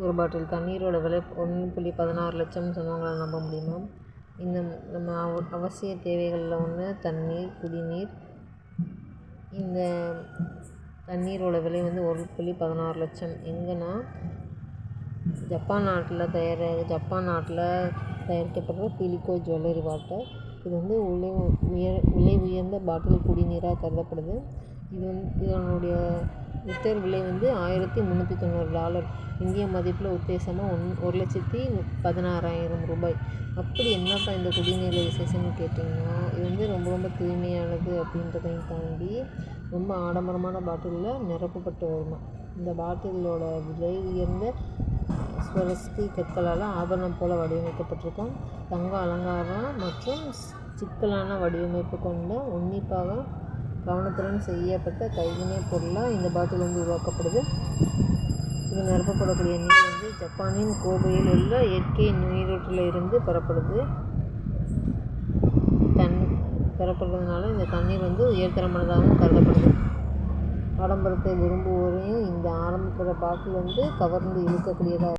ஒரு பாட்டில் தண்ணீரோட விலை ஒன்று புள்ளி பதினாறு லட்சம்னு சொன்னவங்களால நம்ப முடியுமா? இந்த நம்ம அவ அவசிய தேவைகளில் ஒன்று தண்ணீர் குடிநீர். இந்த தண்ணீரோட விலை வந்து ஒரு புள்ளி பதினாறு லட்சம். எங்கன்னா ஜப்பான் நாட்டில் தயாரி ஜப்பான் நாட்டில் தயாரிக்கப்படுற பிலிகோ ஜுவல்லரி வாட்டர் இது வந்து விலை உயர் விலை உயர்ந்த பாட்டில் குடிநீராக கருதப்படுது. இது வந்து இதனுடைய லிட்டர் விலை வந்து ஆயிரத்தி முந்நூற்றி தொண்ணூறு டாலர். இந்திய மதிப்பில் உத்தேசமாக ஒன் ஒரு லட்சத்தி பதினாறாயிரம் ரூபாய். அப்படி என்னப்பா இந்த குடிநீர் விசேஷம்னு கேட்டிங்கன்னா இது வந்து ரொம்ப ரொம்ப தூய்மையானது அப்படின்றதையும் தாண்டி ரொம்ப ஆடம்பரமான பாட்டிலில் நிரப்பப்பட்டு வருமா இந்த பாட்டிலோட விலை உயர்ந்த ஸ்வரஸ்தி கற்களால் ஆபரணம் போல் வடிவமைக்கப்பட்டிருக்கும். தங்க அலங்காரம் மற்றும் சிக்கலான வடிவமைப்பு கொண்ட உன்னிப்பாக கவனத்துடன் செய்யப்பட்ட கைவினைப் பொருளாக இந்த பாட்டில் வந்து உருவாக்கப்படுது. இது நிரப்பப்படக்கூடிய நீர் வந்து ஜப்பானின் கோபையில் உள்ள இயற்கை நீரூற்றில் இருந்து பெறப்படுது. தன் பெறப்படுறதுனால இந்த தண்ணீர் வந்து உயர்தரமானதாகவும் கருதப்படுது. ஆடம்பரத்தை விரும்புவோரையும் இந்த ஆடம்பர பாட்டில் வந்து கவர்ந்து இழுக்கக்கூடியதாக